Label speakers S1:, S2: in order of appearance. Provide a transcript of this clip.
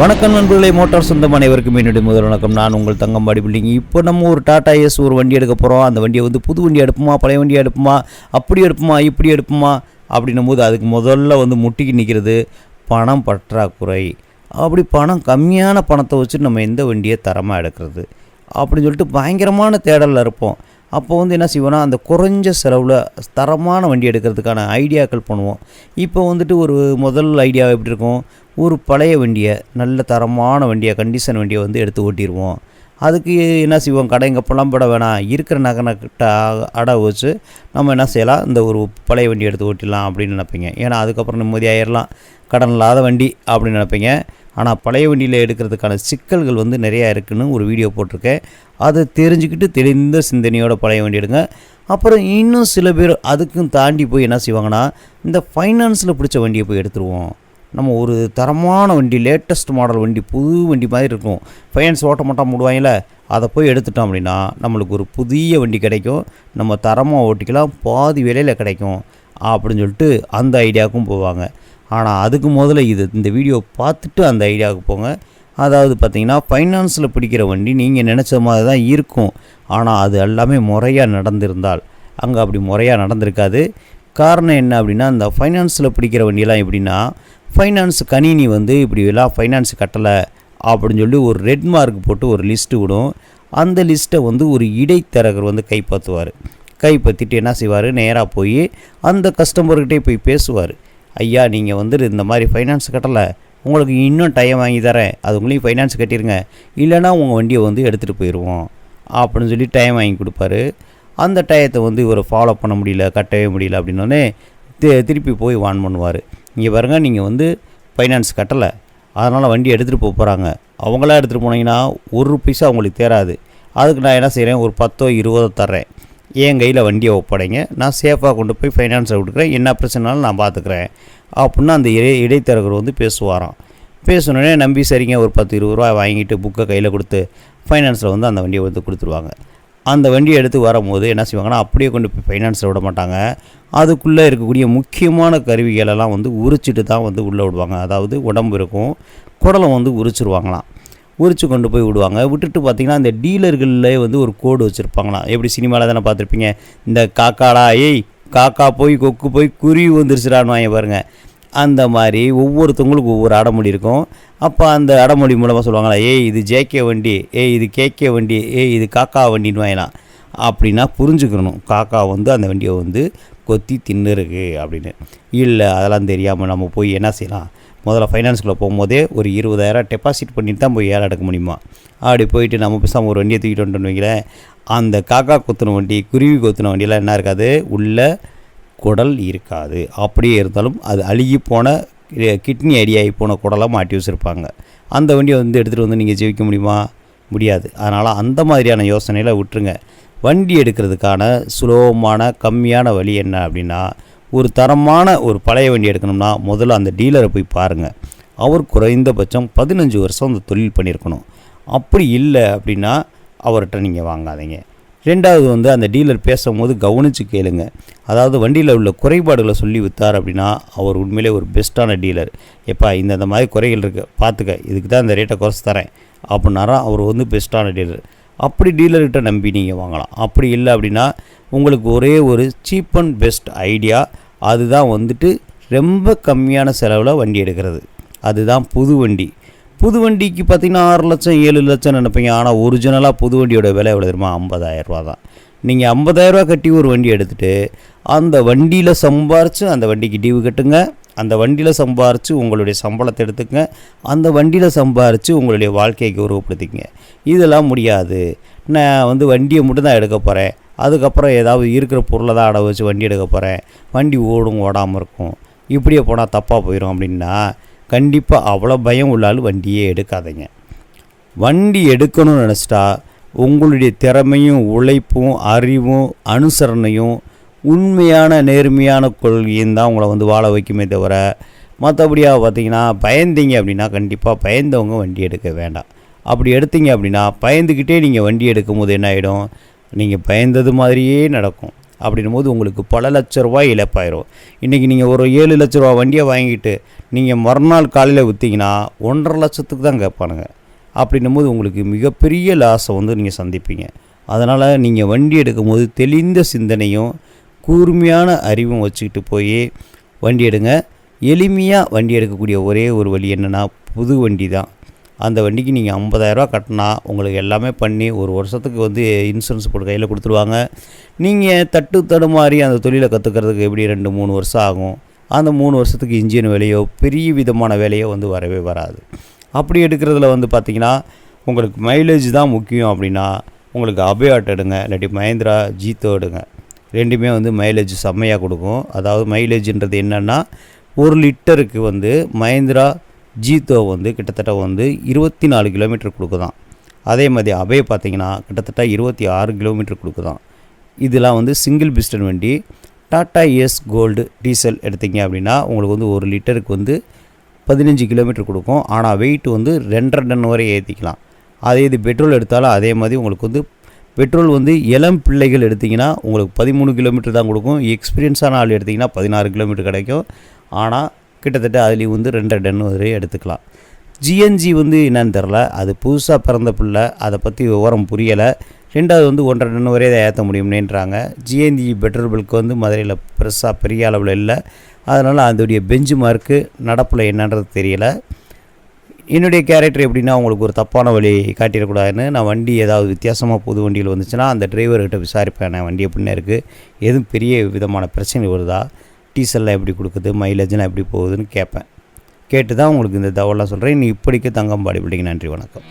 S1: வணக்கம் நண்பர்களே மோட்டார் சொந்தம் அனைவருக்கும் என்னுடைய முதல் வணக்கம். நான் உங்கள் தங்கம்பாடி பில்டிங். இப்போ நம்ம ஒரு டாடா எஸ் ஒரு வண்டி எடுக்க போகிறோம் அந்த வண்டியை வந்து புது வண்டி எடுப்போமா பழைய வண்டி எடுப்போமா அப்படி எடுப்போமா இப்படி எடுப்போமா அப்படின்னும் போது அதுக்கு முதல்ல வந்து முட்டிக்கு நிற்கிறது பணம் பற்றாக்குறை. அப்படி பணம் கம்மியான பணத்தை வச்சு நம்ம எந்த வண்டியை தரமாக எடுக்கிறது? அப்படின்னு சொல்லிட்டு பயங்கரமான தேடலில் இருப்போம். அப்போ வந்து என்ன செய்வோம்னா அந்த குறைஞ்ச செலவில் தரமான வண்டி எடுக்கிறதுக்கான ஐடியாக்கள் பண்ணுவோம். இப்போ வந்துட்டு ஒரு முதல் ஐடியா எப்படி இருக்கும்? ஒரு பழைய வண்டியை நல்ல தரமான வண்டியை கண்டிஷன் வண்டியை வந்து எடுத்து ஓட்டிடுவோம். அதுக்கு என்ன செய்வோம்? கடைங்க புலம்பட வேணாம். இருக்கிற நகனக்கிட்ட அடை வச்சு நம்ம என்ன செய்யலாம்? இந்த ஒரு பழைய வண்டி எடுத்து ஓட்டிடலாம் அப்படின்னு நினைப்பீங்க. ஏன்னா அதுக்கப்புறம் நிம்மதியாயிடலாம் கடன் இல்லாத வண்டி அப்படின்னு நினைப்பீங்க. ஆனால் பழைய வண்டியில் எடுக்கிறதுக்கான சிக்கல்கள் வந்து நிறையா இருக்குதுன்னு ஒரு வீடியோ போட்டிருக்கேன். அதை தெரிஞ்சுக்கிட்டு தெளிந்த சிந்தனையோட பழைய வண்டி எடுங்க. அப்புறம் இன்னும் சில பேர் அதுக்கும் தாண்டி போய் என்ன செய்வாங்கன்னா இந்த ஃபைனான்ஸில் பிடிச்ச வண்டியை போய் எடுத்துருவோம். நம்ம ஒரு தரமான வண்டி லேட்டஸ்ட் மாடல் வண்டி புது வண்டி மாதிரி இருக்கும். ஃபைனான்ஸ் ஓட்ட மாட்டோம் மூடுவாங்கல்ல அதை போய் எடுத்துட்டோம் அப்படின்னா நம்மளுக்கு ஒரு புதிய வண்டி கிடைக்கும். நம்ம தரமாக ஓட்டிக்கலாம் பாதி விலையில் கிடைக்கும் அப்படின்னு சொல்லிட்டு அந்த ஐடியாவுக்கும் போவாங்க. ஆனால் அதுக்கு முதல்ல இது இந்த வீடியோ பார்த்துட்டு அந்த ஐடியாவுக்கு போங்க. அதாவது பார்த்தீங்கன்னா ஃபைனான்ஸில் பிடிக்கிற வண்டி நீங்கள் நினச்ச மாதிரி தான் இருக்கும். ஆனால் அது எல்லாமே முறையாக நடந்திருந்தால். அங்கே அப்படி முறையாக நடந்திருக்காது. காரணம் என்ன அப்படின்னா அந்த ஃபைனான்ஸில் பிடிக்கிற வண்டியெல்லாம் எப்படின்னா ஃபைனான்ஸ் கணினி வந்து இப்படி எல்லாம் ஃபைனான்ஸ் கட்டலை அப்படின்னு சொல்லி ஒரு ரெட் மார்க் போட்டு ஒரு லிஸ்ட்டு விடும். அந்த லிஸ்ட்டை வந்து ஒரு இடைத்தரகர் வந்து கைப்பற்றுவார். கைப்பற்றிட்டு என்ன செய்வார்? நேராக போய் அந்த கஸ்டமர்கிட்டே போய் பேசுவார். ஐயா நீங்கள் வந்து இந்த மாதிரி ஃபைனான்ஸ் கட்டலை. உங்களுக்கு இன்னும் டைம் வாங்கி தரேன். அது உங்களையும் ஃபைனான்ஸ் கட்டிடுங்க இல்லைனா உங்கள் வண்டியை வந்து எடுத்துகிட்டு போயிடுவோம் அப்படின்னு சொல்லி டைம் வாங்கி கொடுப்பாரு. அந்த டயத்தை வந்து இவரை ஃபாலோ பண்ண முடியல கட்டவே முடியல அப்படின்னோடனே திருப்பி போய் வான் பண்ணுவார். இங்கே பாருங்க நீங்கள் வந்து ஃபைனான்ஸ் கட்டலை. அதனால் வண்டி எடுத்துகிட்டு போக போகிறாங்க அவங்களாம் எடுத்துகிட்டு போனீங்கன்னா ஒரு பைசா அவங்களுக்கு தேராது. அதுக்கு நான் என்ன செய்கிறேன் ஒரு பத்தோ இருபதோ தர்றேன். என் கையில் வண்டியை ஒப்படைங்க. நான் சேஃபாக கொண்டு போய் ஃபைனான்ஸை கொடுக்குறேன். என்ன பிரச்சனைனாலும் நான் பார்த்துக்குறேன் அப்படின்னு அந்த இடை இடைத்தரகர் வந்து பேசுவாராம். பேசணுன்னே நம்பி சரிங்க ஒரு பத்து இருபது ரூபா வாங்கிட்டு புக்கை கையில் கொடுத்து ஃபைனான்ஸில் வந்து அந்த வண்டியை வந்து கொடுத்துருவாங்க. அந்த வண்டியை எடுத்து வரும்போது என்ன செய்வாங்கன்னா அப்படியே கொண்டு போய் ஃபைனான்ஸில் விட மாட்டாங்க. அதுக்குள்ளே இருக்கக்கூடிய முக்கியமான கருவிகளெல்லாம் வந்து உரிச்சிட்டு தான் வந்து உள்ளே விடுவாங்க. அதாவது உடம்பு இருக்கும் குடலை வந்து உரிச்சிருவாங்களாம். உரிச்சு கொண்டு போய் விடுவாங்க. விட்டுட்டு பார்த்தீங்கன்னா இந்த டீலர்கள்லே வந்து ஒரு கோடு வச்சுருப்பாங்களாம். எப்படி சினிமாவில் தானே பார்த்துருப்பீங்க? இந்த காக்காடா ஏய் காக்கா போய் கொக்கு போய் குருவி வந்துருச்சுடான்னு வாங்க பாருங்கள் அந்த மாதிரி ஒவ்வொருத்தவங்களுக்கும் ஒவ்வொரு அடமொழி இருக்கும். அப்போ அந்த அடமொழி மூலமாக சொல்லுவாங்களா ஏய் இது ஜேகே வண்டி ஏய் இது கேகே வண்டி ஏய் இது காக்கா வண்டின்னு வாங்கலாம் அப்படின்னா புரிஞ்சுக்கணும். காக்கா வந்து அந்த வண்டியை வந்து கொத்தி தின்னுருக்கு அப்படின்னு. இல்லை அதெல்லாம் தெரியாமல் நம்ம போய் என்ன செய்யலாம்? முதல்ல ஃபைனான்ஸ்குள்ளே போகும்போதே ஒரு இருபதாயிரம் டெபாசிட் பண்ணிட்டு தான் போய் ஏழை எடுக்க முடியுமா? அப்படி போயிட்டு நம்ம பேசாமல் ஒரு வண்டியை தூக்கிட்டு வந்துட்டோம்னு வைங்களேன் அந்த காக்கா கொத்துன வண்டி குருவி கொத்தின வண்டியெலாம் என்ன இருக்காது? உள்ள குடல் இருக்காது. அப்படியே இருந்தாலும் அது அழுகி போன கிட்னி அடியாகி போன குடலாம் மாட்டி வச்சுருப்பாங்க அந்த வண்டியை வந்து எடுத்துகிட்டு வந்து நீங்கள் ஜெயிக்க முடியுமா? முடியாது. அதனால் அந்த மாதிரியான யோசனையில் விட்டுருங்க. வண்டி எடுக்கிறதுக்கான சுலபமான கம்மியான வழி என்ன அப்படின்னா ஒரு தரமான ஒரு பழைய வண்டி எடுக்கணும்னா முதல்ல அந்த டீலரை போய் பாருங்கள் அவர் குறைந்தபட்சம் பதினஞ்சு வருஷம் அந்த தொழில் பண்ணியிருக்கணும். அப்படி இல்லை அப்படின்னா அவர்கிட்ட நீங்கள் வாங்காதீங்க. ரெண்டாவது வந்து அந்த டீலர் பேசும்போது கவனித்து கேளுங்க. அதாவது வண்டியில் உள்ள குறைபாடுகளை சொல்லி விற்றார் அப்படின்னா அவர் உண்மையிலே ஒரு பெஸ்ட்டான டீலர். எப்பா இந்த இந்த மாதிரி குறைகள் இருக்குது பார்த்துக்க இதுக்கு தான் இந்த ரேட்டை குறைச்சி தரேன் அப்படின்னாரா அவர் வந்து பெஸ்ட்டான டீலர். அப்படி டீலர்கிட்ட நம்பி நீங்கள் வாங்கலாம். அப்படி இல்லை அப்படின்னா உங்களுக்கு ஒரே ஒரு சீப் அண்ட் பெஸ்ட் ஐடியா அதுதான் வந்துட்டு ரொம்ப கம்மியான செலவில் வண்டி எடுக்கிறது. அதுதான் புது வண்டி. புது வண்டிக்கு பார்த்தீங்கன்னா ஆறு லட்சம் ஏழு லட்சம் நினைப்பீங்க. ஆனால் ஒரிஜினலாக புது வண்டியோட விலை எவ்வளோ தெரியுமா? ஐம்பதாயிரரூபா தான். நீங்கள் ஐம்பதாயிரரூபா கட்டி ஒரு வண்டி எடுத்துகிட்டு அந்த வண்டியில் சம்பாரித்து அந்த வண்டிக்கு டியூ கட்டுங்க. அந்த வண்டியில் சம்பாரித்து உங்களுடைய சம்பளத்தை எடுத்துக்கங்க. அந்த வண்டியில் சம்பாரித்து உங்களுடைய வாழ்க்கையை கௌரவப்படுத்திக்கங்க. இதெல்லாம் முடியாது. நான் வந்து வண்டியை மட்டும் தான் எடுக்க போகிறேன் அதுக்கப்புறம் ஏதாவது இருக்கிற பொருளை தான் அட வச்சு வண்டி எடுக்க போகிறேன் வண்டி ஓடும் ஓடாமல் இருக்கும். இப்படியே போனால் தப்பாக போயிடும் அப்படின்னா கண்டிப்பாக அவ்வளோ பயம் உள்ளாலும் வண்டியே எடுக்காதீங்க. வண்டி எடுக்கணும்னு நினச்சிட்டா உங்களுடைய திறமையும் உழைப்பும் அறிவும் அனுசரணையும் உண்மையான நேர்மையான கொள்கையும் தான் உங்களை வந்து வாழ வைக்குமே தவிர மற்றபடியாக பார்த்தீங்கன்னா பயந்தீங்க அப்படின்னா கண்டிப்பாக பயந்தவங்க வண்டி எடுக்க வேண்டாம். அப்படி எடுத்தீங்க அப்படின்னா பயந்துக்கிட்டே நீங்கள் வண்டி எடுக்கும் போது என்ன ஆகிடும் நீங்கள் பயந்தது மாதிரியே நடக்கும். அப்படின்னும் போது உங்களுக்கு பல லட்ச ரூபாய் இழப்பாயிரும். இன்றைக்கி நீங்கள் ஒரு ஏழு லட்ச ரூபா வண்டியை வாங்கிட்டு நீங்கள் மறுநாள் காலையில் விற்றீங்கன்னா ஒன்றரை லட்சத்துக்கு தான் கேட்பானுங்க. அப்படின்னும் போது உங்களுக்கு மிகப்பெரிய லாஸை வந்து நீங்கள் சந்திப்பீங்க. அதனால் நீங்கள் வண்டி எடுக்கும்போது தெளிந்த சிந்தனையும் கூர்மையான அறிவும் வச்சுக்கிட்டு போய் வண்டி எடுங்க. எளிமையாக வண்டி எடுக்கக்கூடிய ஒரே ஒரு வழி என்னென்னா புது வண்டி தான். அந்த வண்டிக்கு நீங்கள் ஐம்பதாயிரரூவா கட்டினா உங்களுக்கு எல்லாமே பண்ணி ஒரு வருஷத்துக்கு வந்து இன்சூரன்ஸ் போட்டு கையில் கொடுத்துருவாங்க. நீங்கள் தட்டு தடுமாறி அந்த தொழிலை கற்றுக்கிறதுக்கு எப்படி ரெண்டு மூணு வருஷம் ஆகும்? அந்த மூணு வருஷத்துக்கு இன்ஜின் வேலையோ பெரிய விதமான வேலையோ வந்து வரவே வராது. அப்படி எடுக்கிறதுல வந்து பார்த்திங்கன்னா உங்களுக்கு மைலேஜ் தான் முக்கியம் அப்படின்னா உங்களுக்கு அபயாட் எடுங்க இல்லாட்டி மஹேந்திரா ஜீத்தோ எடுங்க. ரெண்டுமே வந்து மைலேஜ் செம்மையாக கொடுக்கும். அதாவது மைலேஜ்ன்றது என்னென்னா ஒரு லிட்டருக்கு வந்து மஹேந்திரா ஜீத்தோ வந்து கிட்டத்தட்ட வந்து இருபத்தி நாலு கிலோமீட்டர் கொடுக்குதான் அதே மாதிரி அபய பார்த்தீங்கன்னா கிட்டத்தட்ட இருபத்தி ஆறு கிலோமீட்டர் கொடுக்குதான் இதெல்லாம் வந்து சிங்கிள் பிஸ்டன் வண்டி டாட்டா எஸ் கோல்டு டீசல் எடுத்தீங்க அப்படின்னா உங்களுக்கு வந்து ஒரு லிட்டருக்கு வந்து பதினஞ்சு கிலோமீட்டர் கொடுக்கும். ஆனால் வெயிட் வந்து ரெண்டரை டன் வரை ஏற்றிக்கலாம் அதே இது பெட்ரோல் எடுத்தாலும் அதே மாதிரி உங்களுக்கு வந்து பெட்ரோல் வந்து இளம் பிள்ளைகள் எடுத்திங்கன்னா உங்களுக்கு பதிமூணு கிலோமீட்டர் தான் கொடுக்கும். எக்ஸ்பீரியன்ஸான ஆள் எடுத்திங்கன்னா பதினாறு கிலோமீட்டர் கிடைக்கும். ஆனால் கிட்டத்தட்ட அதுலேயும் வந்து ரெண்டரை டன் வரையும் எடுத்துக்கலாம். ஜிஎன்ஜி வந்து என்னன்னு தெரில அது புதுசாக பிறந்த பிள்ளை. அதை பற்றி விவரம் புரியலை. ரெண்டாவது வந்து ஒன்றரை டன் வரை அதை ஏற்ற முடியும்னேன்றாங்க. ஜிஎன்ஜி பெட்ரோல் பல்க் வந்து மதுரையில் பெருசாக பெரிய அளவில் இல்லை. அதனால் அதோடைய பெஞ்சு மார்க்கு நடப்பில் என்னன்றது தெரியலை. என்னுடைய கேரக்டர் எப்படின்னா அவங்களுக்கு ஒரு தப்பான வழி காட்டிடக்கூடாதுன்னு நான் வண்டி ஏதாவது வித்தியாசமாக புது வண்டியில் வந்துச்சுன்னா அந்த டிரைவர்கிட்ட விசாரிப்பேன். நான் வண்டி எப்படின்னா இருக்குது எதுவும் பெரிய விதமான பிரச்சனை வருதா? டீசல்லாம் எப்படி கொடுக்குது மைலேஜ்லாம் எப்படி போகுதுன்னு கேட்பேன். கேட்டு தான் உங்களுக்கு இந்த தகவலாம் சொல்கிறேன் நீ இப்படிக்கு தங்கம் பாடி பிடிங்க நன்றி வணக்கம்.